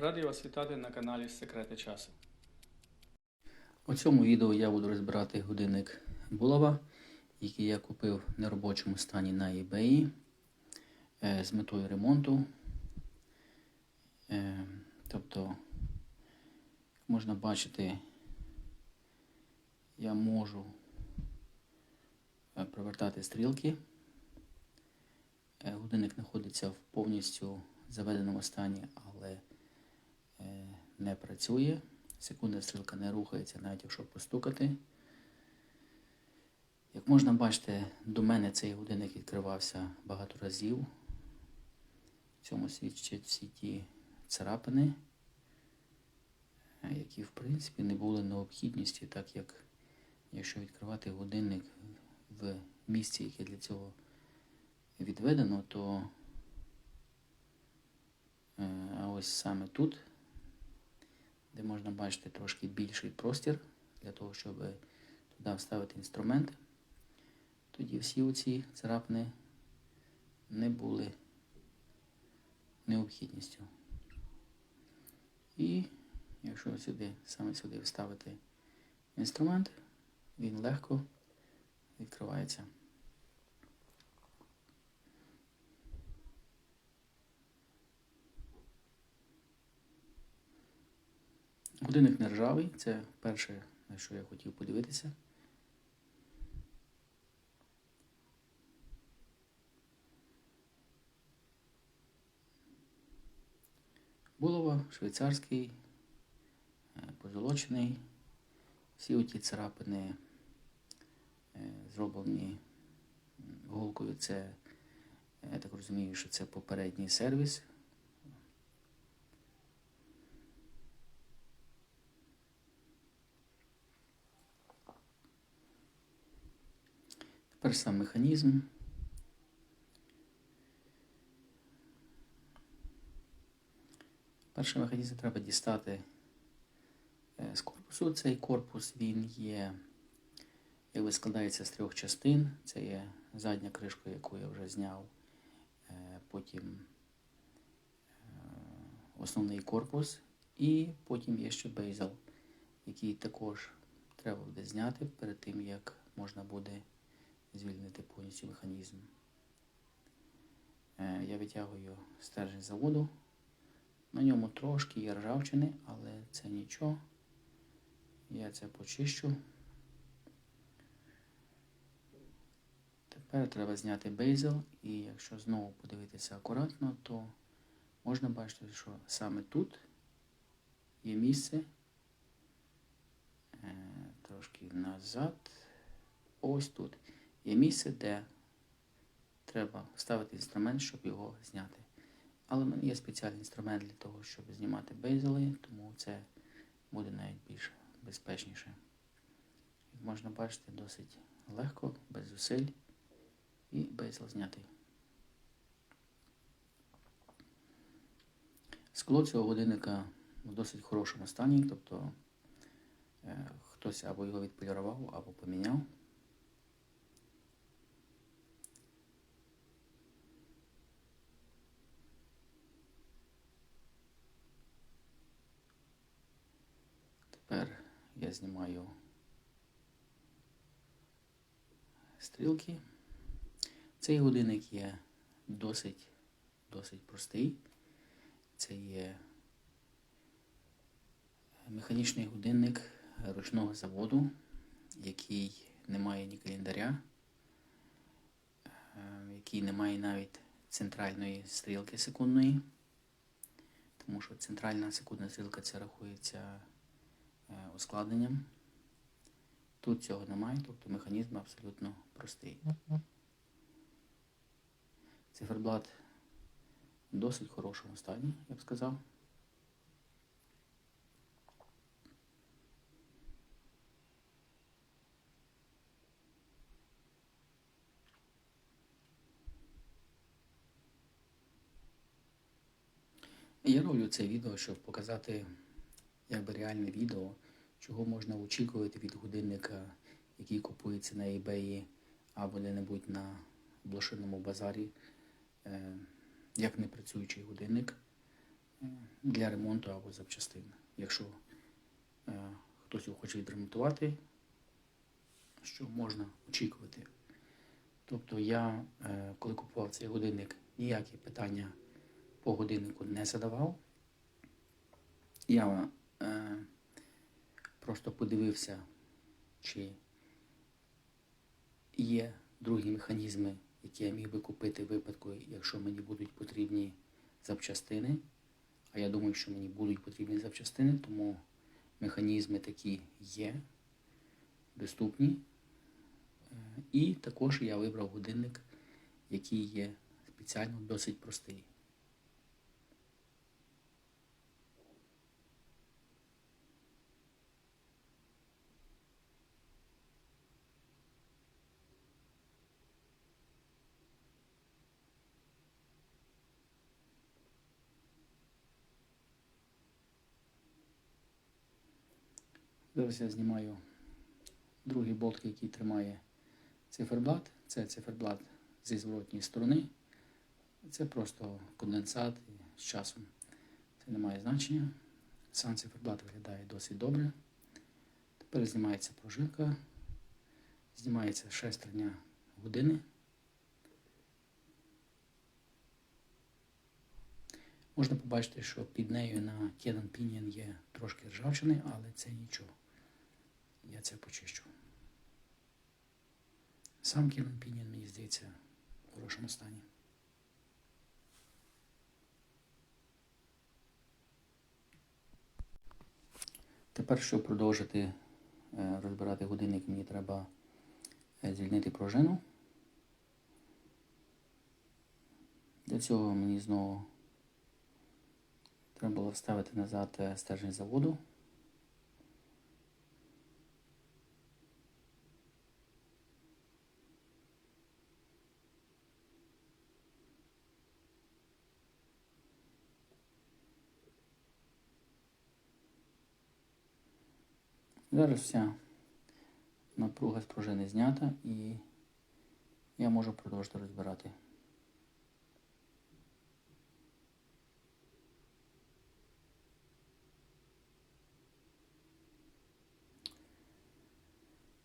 Радий вас вітати на каналі Секрети часу. У цьому відео я буду розбирати годинник Булава, який я купив в неробочому стані на eBay е, з метою ремонту. Е, Тобто, як можна бачити, я можу е, провертати стрілки. Годинник знаходиться в повністю заведеному стані, але не працює. Секунда стрілка не рухається, навіть якщо постукати. Як можна бачити, до мене цей годинник відкривався багато разів. В цьому свідчать всі ті царапини, які в принципі не були необхідністю, так як якщо відкривати годинник в місці, яке для цього відведено, то е, а ось саме тут де можна бачити трошки більший простір для того, щоб туди вставити інструмент. Тоді всі оці царапини не були необхідністю. І якщо сюди, саме сюди вставити інструмент, він легко відкривається. Годинник не ржавий, це перше, на що я хотів подивитися. Булова, швейцарський, е, позолочений. Всі оті царапини е, зроблені голкою. Це, я так розумію, що це попередній сервіс. Тепер сам механізм. Перший механізм треба дістати е, з корпусу. Цей корпус він є, якби складається з трьох частин. Це є задня кришка, яку я вже зняв. Е, Потім е, основний корпус, і потім є ще бейзел, який також треба буде зняти перед тим, як можна буде звільнити повністю механізм. Е, Я витягую стержень заводу. На ньому трошки є ржавчини, але це нічого. Я це почищу. Тепер треба зняти бейзел, і якщо знову подивитися акуратно, то можна бачити, що саме тут є місце. Е, Трошки назад. Ось тут є місце, де треба вставити інструмент, щоб його зняти. Але в мене є спеціальний інструмент для того, щоб знімати бейзели, тому це буде навіть більш безпечніше. Як можна бачити, досить легко, без зусиль і бейзел знятий. Скло цього годинника в досить хорошому стані, тобто е, хтось або його відполірував, або поміняв. Тепер я знімаю стрілки. Цей годинник є досить, досить простий. Це є механічний годинник ручного заводу, який не має ні календаря, е, який не має навіть центральної стрілки секундної, тому що центральна секундна стрілка це рахується ускладненням. Тут цього немає, тобто механізм абсолютно простий. Циферблат в досить хорошому стані, я б сказав. Я роблю це відео, щоб показати якби реальне відео, чого можна очікувати від годинника, який купується на eBay або де-небудь на блошиному базарі, е, як непрацюючий годинник. е, для ремонту або запчастин. Якщо е, хтось його хоче відремонтувати, що можна очікувати. Тобто я, коли купував цей годинник, ніякі питання по годиннику не задавав. Я просто подивився, чи є другі механізми, які я міг би купити в випадку, якщо мені будуть потрібні запчастини. А я думаю, що мені будуть потрібні запчастини, тому механізми такі є, доступні. Е, І також я вибрав годинник, який є спеціально досить простий. Зараз я знімаю другий болт, який тримає циферблат. Це циферблат зі зворотньої сторони. Це просто конденсат з часом. Це не має значення. Сам циферблат виглядає досить добре. Тепер знімається прожилка, знімається шестерня години. Можна побачити, що під нею на Canon Pinion є трошки ржавчини, але це нічого. Я це почищу. Сам Canon Pinion, мені здається, в хорошому стані. Тепер, щоб продовжити е, розбирати годинник, мені треба е, звільнити пружину. Для цього мені знову треба було вставити назад е, стержень заводу. Зараз вся напруга з пружини знята і я можу продовжити розбирати.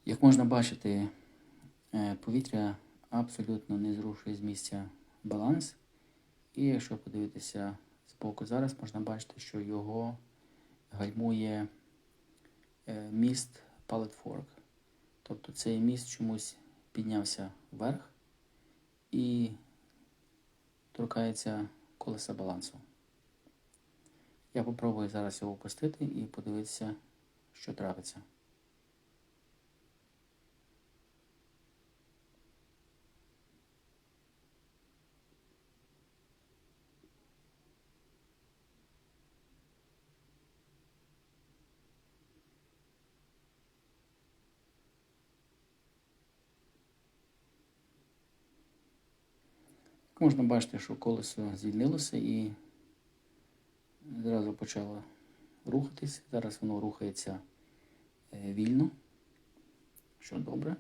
Як можна бачити, е, повітря абсолютно не зрушує з місця баланс. І якщо подивитися з боку зараз, можна бачити, що його гальмує міст Pallet Fork. Тобто цей міст чомусь піднявся вверх і торкається колеса балансу. Я попробую зараз його опустити і подивитися, що трапиться. Можна бачити, що колесо звільнилося і зразу почало рухатись. Зараз воно рухається е, вільно, що добре.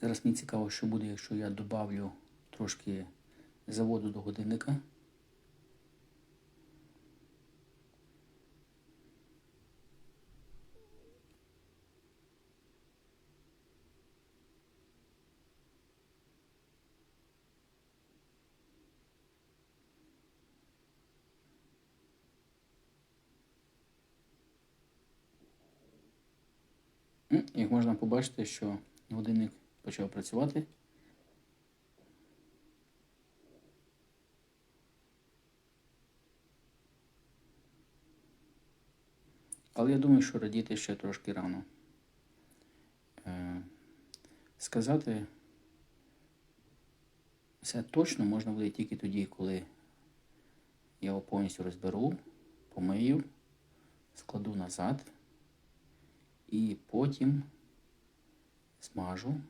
Зараз мені цікаво, що буде, якщо я додавлю трошки заводу до годинника. М, Як можна побачити, що годинник почав працювати. Але я думаю, що радіти ще трошки рано. Е, сказати все точно можна буде тільки тоді, коли я його повністю розберу, помию, складу назад і потім смажу,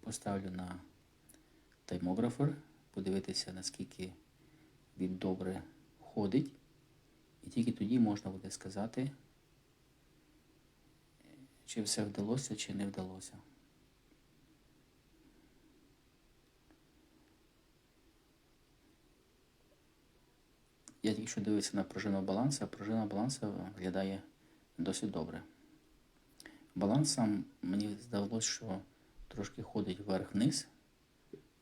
поставлю на таймографер, подивитися, наскільки він добре ходить. І тільки тоді можна буде сказати, чи все вдалося, чи не вдалося. я тільки що дивився на пружину баланса, а пружина баланса виглядає досить добре. Баланс сам мені здалося, що трошки ходить вверх-вниз,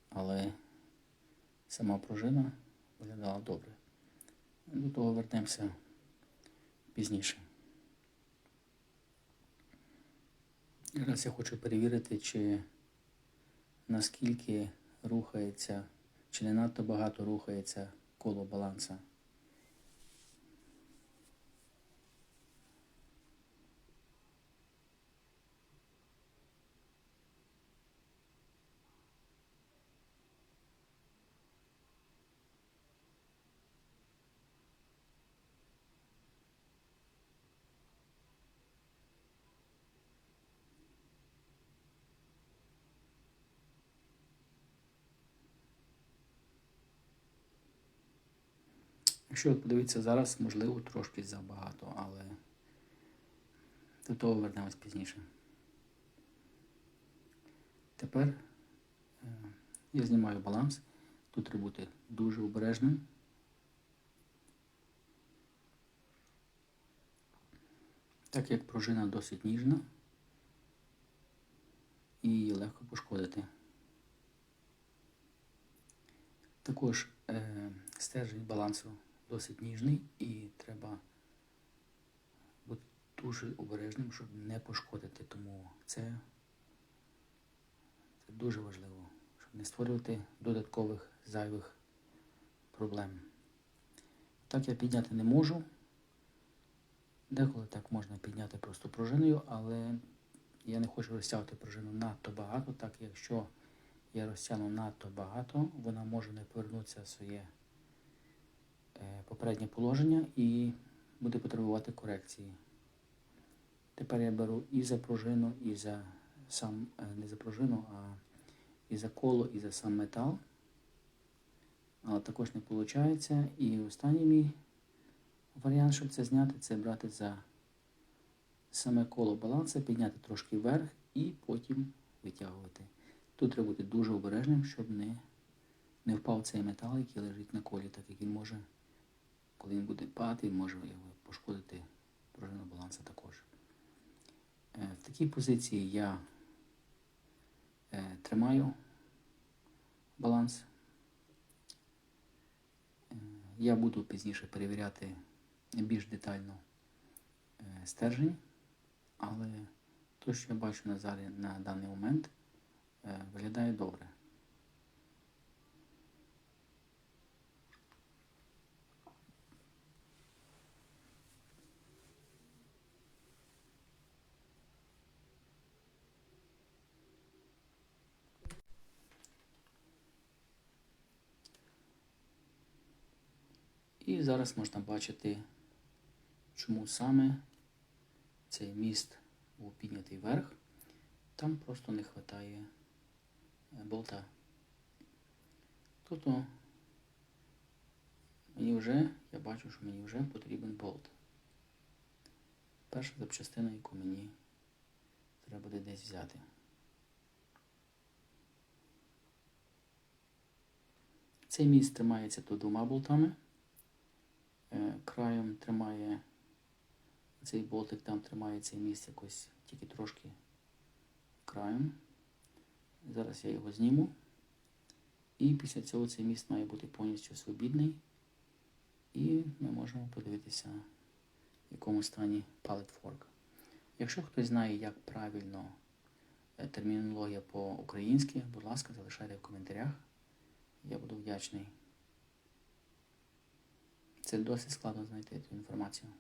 але сама пружина виглядала добре. До того вернемося пізніше. Зараз я хочу перевірити, чи наскільки рухається, чи не надто багато рухається коло баланса. Якщо подивитися зараз, можливо, трошки забагато, але до того вернемось пізніше. Тепер е, я знімаю баланс. Тут треба бути дуже обережним. Так як пружина досить ніжна і її легко пошкодити. Також е, стержень балансу досить ніжний і треба бути дуже обережним, щоб не пошкодити. Тому це, це дуже важливо, щоб не створювати додаткових зайвих проблем. Так я підняти не можу. Деколи так можна підняти просто пружиною, але я не хочу розтягувати пружину надто багато, так якщо я розтягну надто багато, вона може не повернутися в своє попереднє положення і буде потребувати корекції. Тепер я беру і за пружину, і за сам, е, не за пружину, а і за коло, і за сам метал. Але також не виходить. І останній мій варіант, щоб це зняти, це брати за саме коло баланса, підняти трошки вверх і потім витягувати. Тут треба бути дуже обережним, щоб не, не впав цей метал, який лежить на колі, так як він може, коли він буде падати, він може пошкодити пружину баланса також. Е, В такій позиції я е, тримаю баланс. Е, Я буду пізніше перевіряти більш детально стержень, але те, що я бачу на, залі, на даний момент, виглядає добре. І зараз можна бачити, чому саме цей міст був піднятий вверх. Там просто не вистачає болта. Тобто мені вже, я бачу, що мені вже потрібен болт. Перша запчастина, яку мені треба буде десь взяти. Цей міст тримається тут двома болтами. Е, Краєм тримає цей болтик, там тримає цей міст якось тільки трошки краєм. Зараз я його зніму. І після цього цей міст має бути повністю свобідний. І ми можемо подивитися, в якому стані fork. Якщо хтось знає, як правильно е, термінологія по-українськи, будь ласка, залишайте в коментарях. Я буду вдячний. Це досить складно знайти цю інформацію.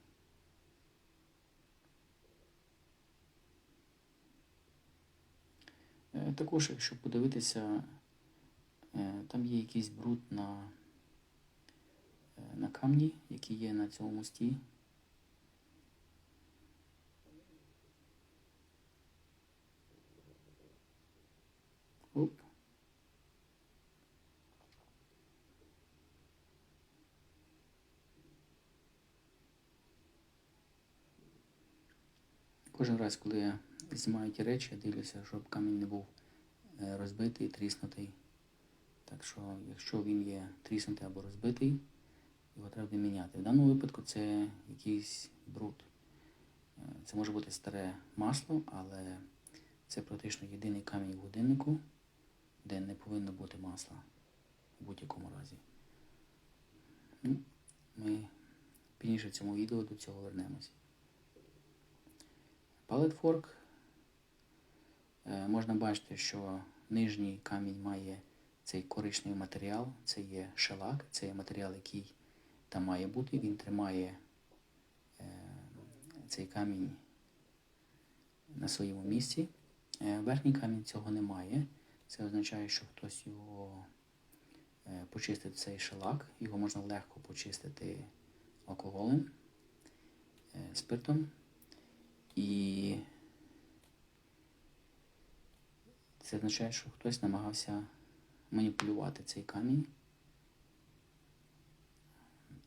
Е, Також, якщо подивитися, е, там є якийсь бруд на, е, на камні, який є на цьому мості. Кожен раз, коли я знімаю ті речі, я дивлюся, щоб камінь не був е, розбитий, тріснутий. Так що, якщо він є тріснутий або розбитий, його треба міняти. В даному випадку це якийсь бруд. Е, Це може бути старе масло, але це практично єдиний камінь в годиннику, де не повинно бути масла в будь-якому разі. Ну, ми пізніше в цьому відео до цього вернемось. Е, Можна бачити, що нижній камінь має цей коричневий матеріал, це є шелак, це є матеріал, який там має бути. Він тримає е, цей камінь на своєму місці. Е, Верхній камінь цього немає. Це означає, що хтось його е, почистить цей шелак. Його можна легко почистити алкоголем, спиртом. І це означає, що хтось намагався маніпулювати цей камінь.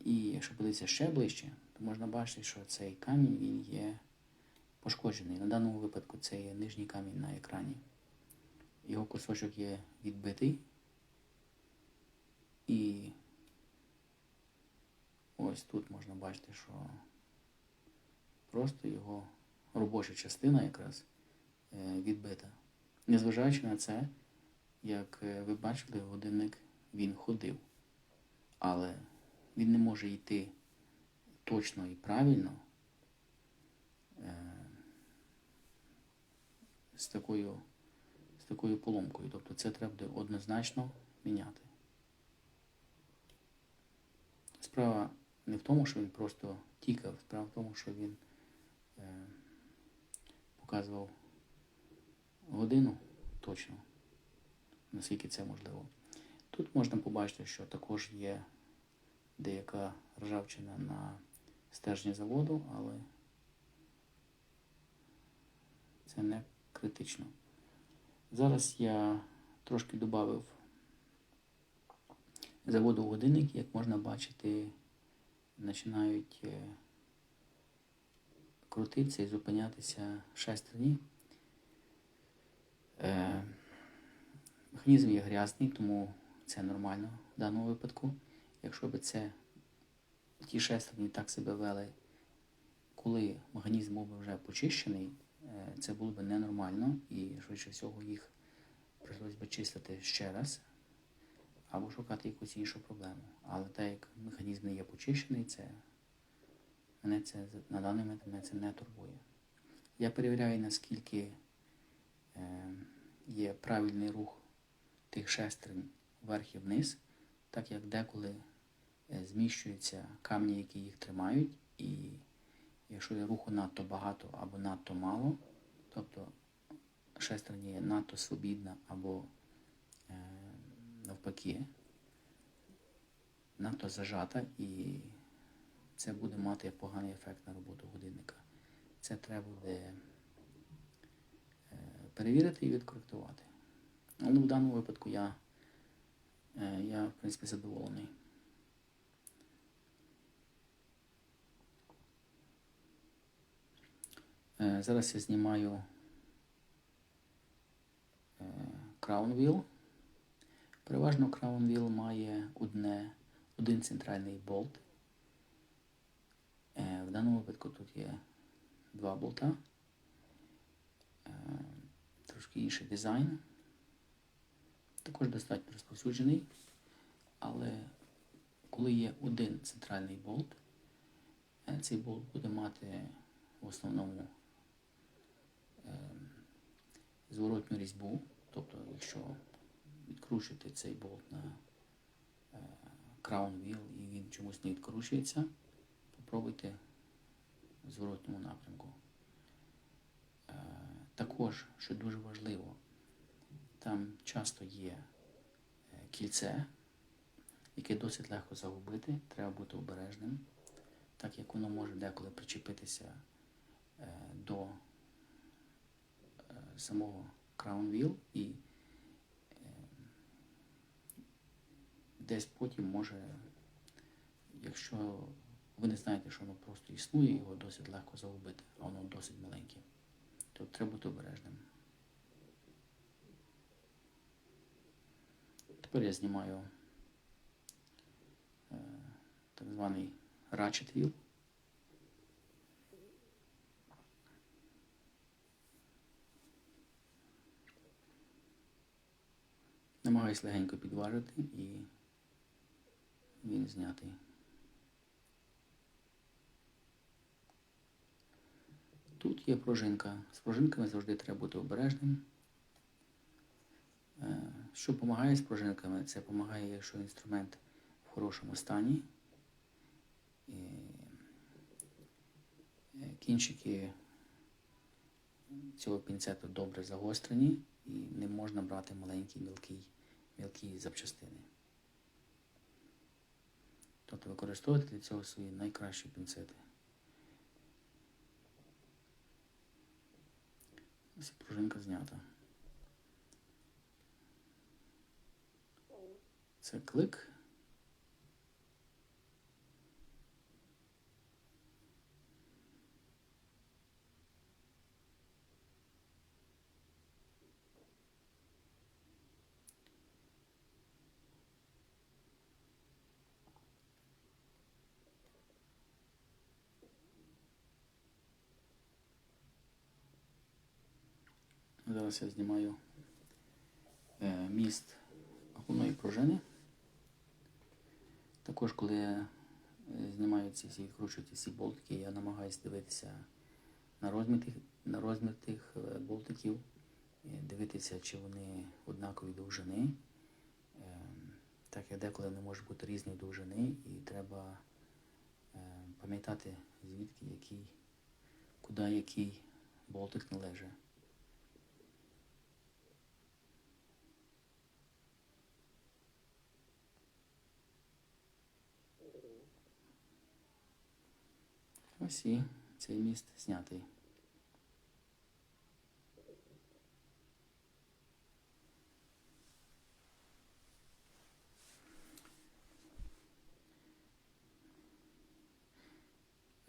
І якщо подивитися ще ближче, то можна бачити, що цей камінь він є пошкоджений. На даному випадку це є нижній камінь на екрані. Його кусочок є відбитий. І ось тут можна бачити, що просто його робоча частина якраз е, відбита. Незважаючи на це, як е, ви бачили, годинник він ходив. Але він не може йти точно і правильно е, з такою, з такою поломкою. Тобто це треба буде однозначно міняти. Справа не в тому, що він просто тікав, справа в тому, що він показував годину точно, наскільки це можливо. Тут можна побачити, що також є деяка ржавчина на стержні заводу, але це не критично. Зараз я трошки додав заводу годинник, як можна бачити, починають е, крутитися і зупинятися шестерні. Е, Механізм є грязний, тому це нормально в даному випадку. Якщо б це ті шестерні так себе вели, коли механізм був вже почищений, е, це було б ненормально і швидше всього їх прийшлось би чистити ще раз або шукати якусь іншу проблему. Але так як механізм не є почищений, це мене це на даний момент мене це не турбує. Я перевіряю, наскільки е, є правильний рух тих шестерень вверх і вниз, так як деколи е, зміщуються камні, які їх тримають, і якщо є руху надто багато або надто мало, тобто шестерня є надто свобідна або е, навпаки надто зажата, і це буде мати поганий ефект на роботу годинника. Це треба буде е, перевірити і відкоректувати. Але в даному випадку я, е, я в принципі, задоволений. Е, Зараз я знімаю Crown Wheel. Переважно Crown Wheel має одне, один центральний болт. Е, В даному випадку тут є два болта. Е, Трошки інший дизайн. Також достатньо розповсюджений. Але коли є один центральний болт, е, цей болт буде мати в основному зворотню різьбу. Тобто, якщо відкручувати цей болт на Crown Wheel і він чомусь не відкручується, попробуйте в зворотньому напрямку. Е, Також, що дуже важливо, там часто є е, кільце, яке досить легко загубити, треба бути обережним, так як воно може деколи причепитися е, до самого Crown Wheel і десь потім може, якщо ви не знаєте, що воно просто існує, його досить легко загубити, а воно досить маленьке. То треба бути обережним. Тепер я знімаю е, так званий ratchet wheel. Намагаюсь легенько підважити і він знятий. Тут є пружинка. З пружинками завжди треба бути обережним. Е, Що допомагає з пружинками? Це допомагає, якщо інструмент в хорошому стані. Е, Кінчики цього пінцету добре загострені і не можна брати маленькі мілкі, мілкі запчастини. Тобто використовувати для цього свої найкращі пінцети. Ось пружинка знята. Це клик. Зараз я знімаю е, міст головної пружини. Також, коли я е, знімаю ці всі, відкручую ці болтики, я намагаюся дивитися на розмір тих, на розмір тих е, болтиків, дивитися, чи вони однакові довжини. Так як деколи вони можуть бути різної довжини, і треба пам'ятати, звідки який, куди який болтик належить. Ось і цей міст знятий.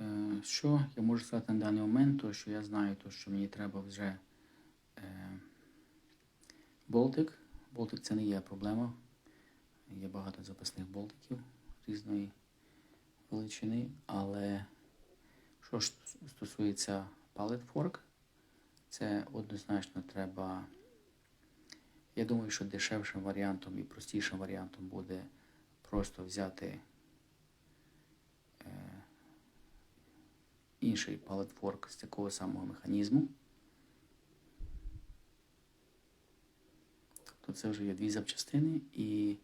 Е, Що я можу сказати на даний момент, то що я знаю, то що мені треба вже е, болтик. Болтик це не є проблема. Є багато запасних болтиків різної величини, але що ж стосується pallet fork, це однозначно треба. Я думаю, що дешевшим варіантом і простішим варіантом буде просто взяти е, інший fork з такого самого механізму. Тобто це вже є дві запчастини, і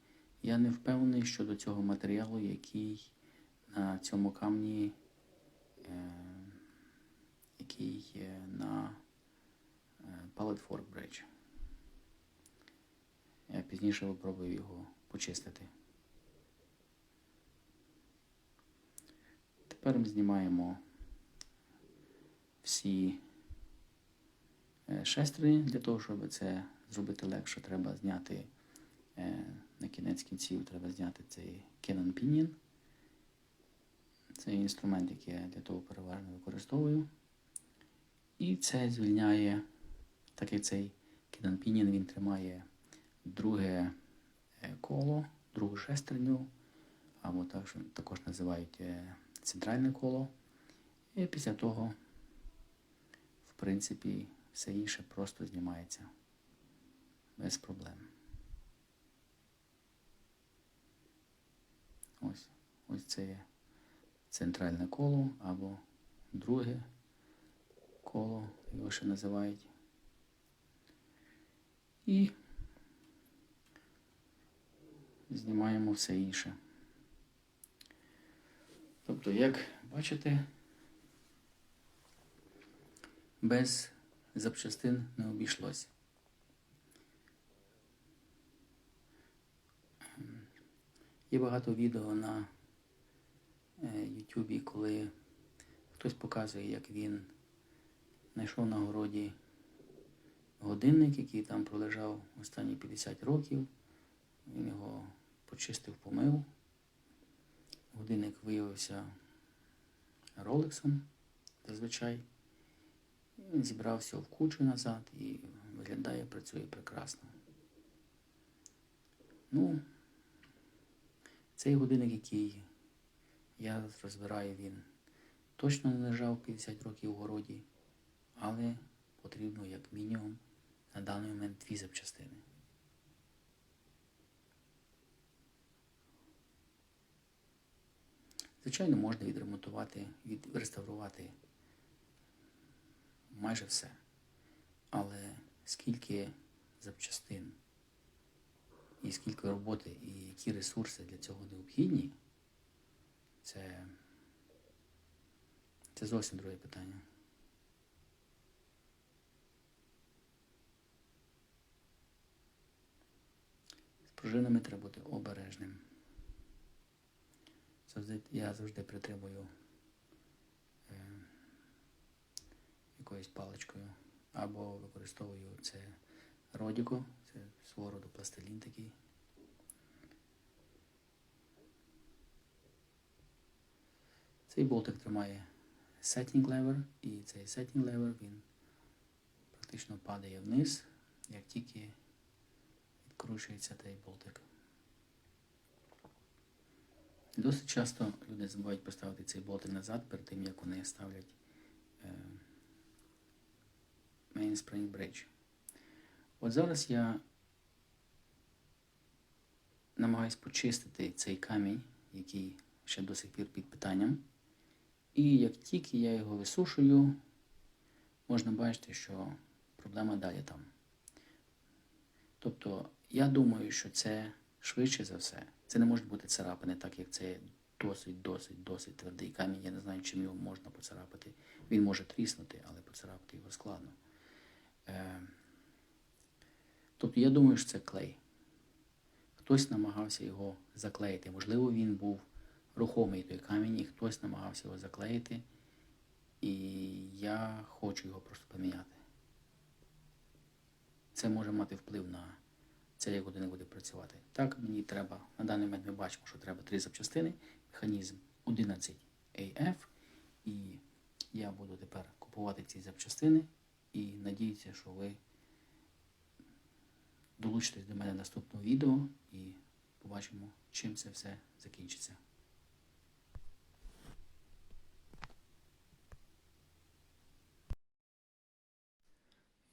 я не впевнений щодо цього матеріалу, який на цьому камні який є на е, Pallet Fork Bridge. Я пізніше випробую його почистити. Тепер ми знімаємо всі е. Для того, щоб це зробити легше, треба зняти е, на кінець кінців, треба зняти цей Canon Pinion. Це інструмент, який я для того переважно використовую. І це звільняє, так як цей Pinion, він тримає друге е, коло, другу шестерню, або так, що також називають е, центральне коло. І після того, в принципі, все інше просто знімається без проблем. Ось, ось це є центральне коло або друге коло, його ще називають. І знімаємо все інше. Тобто, як бачите, без запчастин не обійшлося. Є багато відео на Ютубі, коли хтось показує, як він знайшов на городі годинник, який там пролежав останні 50 років. Він його почистив, помив. Годинник виявився ролексом зазвичай. Він зібрався в кучу назад і виглядає, працює прекрасно. Ну, цей годинник, який Я розбираю, він точно не лежав 50 років у городі, але потрібно як мінімум на даний момент дві запчастини. Звичайно, можна відремонтувати, відреставрувати майже все. Але скільки запчастин і скільки роботи, і які ресурси для цього необхідні, це, це зовсім друге питання. З пружинами треба бути обережним. Я завжди притримую е, якоюсь паличкою або використовую це родіко, це свого роду пластилін такий. Цей болтик тримає setting lever, і цей setting lever він практично падає вниз, як тільки відкручується цей болтик. Досить часто люди забувають поставити цей болтик назад перед тим, як вони ставлять е, mainspring bridge. От зараз я намагаюсь почистити цей камінь, який ще до сих пір під питанням. І як тільки я його висушую, можна бачити, що проблема далі там. Тобто, я думаю, що це швидше за все. Це не можуть бути царапини, так як це досить, досить, досить твердий камінь. Я не знаю, чим його можна поцарапати. Він може тріснути, але поцарапати його складно. Е, Тобто я думаю, що це клей. Хтось намагався його заклеїти. Можливо, він був рухомий той камінь, і хтось намагався його заклеїти. І я хочу його просто поміняти. Це може мати вплив на це, як година буде працювати. Так, мені треба, на даний момент ми бачимо, що треба три запчастини, механізм 11AF. І я буду тепер купувати ці запчастини і надіюся, що ви долучитесь до мене наступного відео і побачимо, чим це все закінчиться.